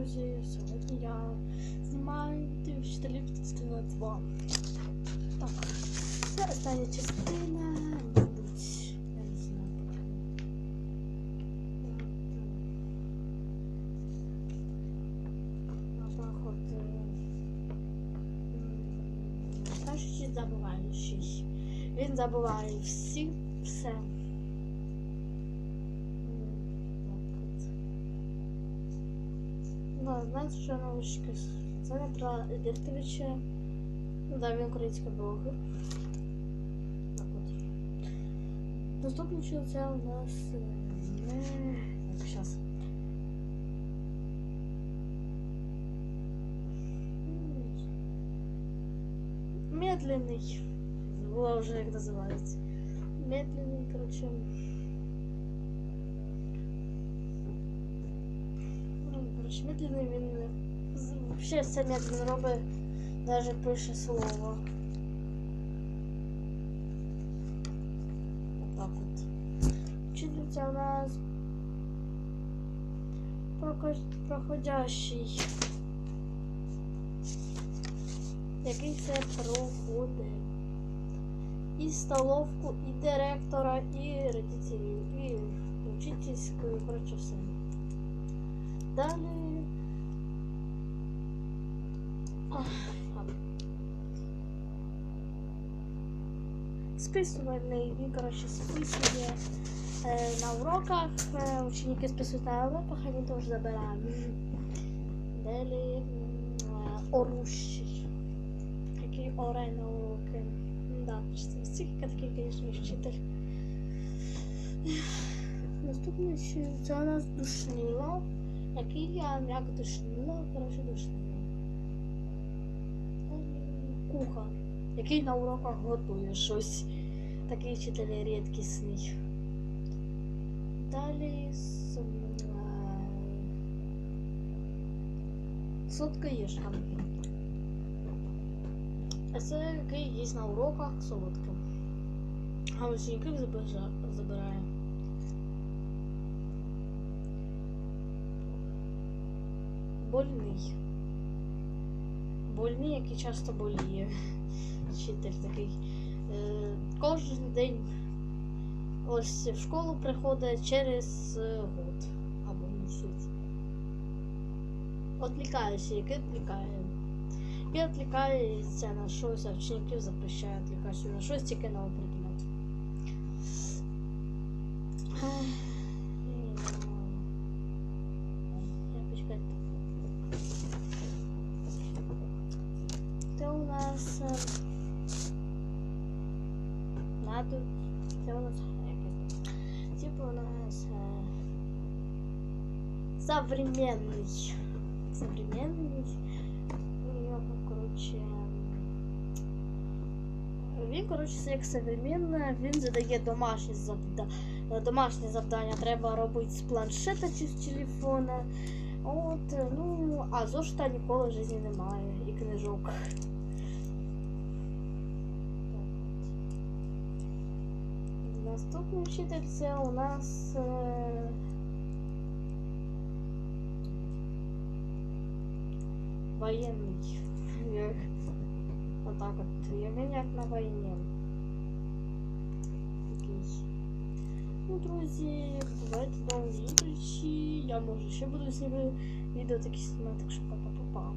друзі, сьогодні я знімаю вчителів частина 2. Так, це остання частина, мабуть, я не е. Він забуває всі, все. Да, знаєте, що наушники? Це не про Диртовича. Ну да, він український блогер. Так от. Наступний що це у нас е, не... Так, щас. Медленный. Забула вже як називається. Медленний, короче. Короче, медленний він з- вообще все медленно робить, даже пише слово. Отак от. Вчителься у нас проходящий. Який це проходить. І столовку, і директора, і родителів, і учительську, і коротше все. Далі. Списувальний, він, коротше, списує е, на уроках. Е, ученики списують на уроках, а він теж забирає. Далі е, орущий. Який оре на уроки. Да, стільки такий, звісно, вчитель. Наступне ще це у нас душніло. Який я як душніло, коротше душніло. Кухар, який на уроках готує щось. Такий вчитель рідкісний. Далі е, Сладкоїжка. А це який їсть на уроках солодким. Забажа- забирає. Больний. Больний, який часто боліє. Вчитель такий. Е, кожен день ось в школу приходить через е, год або місяць. Отлікається, який відлікає. І відлікається на щось, а вчеників запрещає відлікатися на щось тільки на предмет. Е, надо. Це у нас якесь. Типу у нас современний. Современний. У нього, коротше. Він, коротше, як современне, він задає домашні завдання. Домашні завдання треба робити з планшета чи з телефона. От, ну, а зошита ніколи в житті немає і книжок. Наступний вчитель це у нас. Е... Воєнний. Отак от. Він як на війні. Ну, друзі, бувайте до зустрічі. Я може ще буду знімати відео такі знімати, так що па-па-па-па.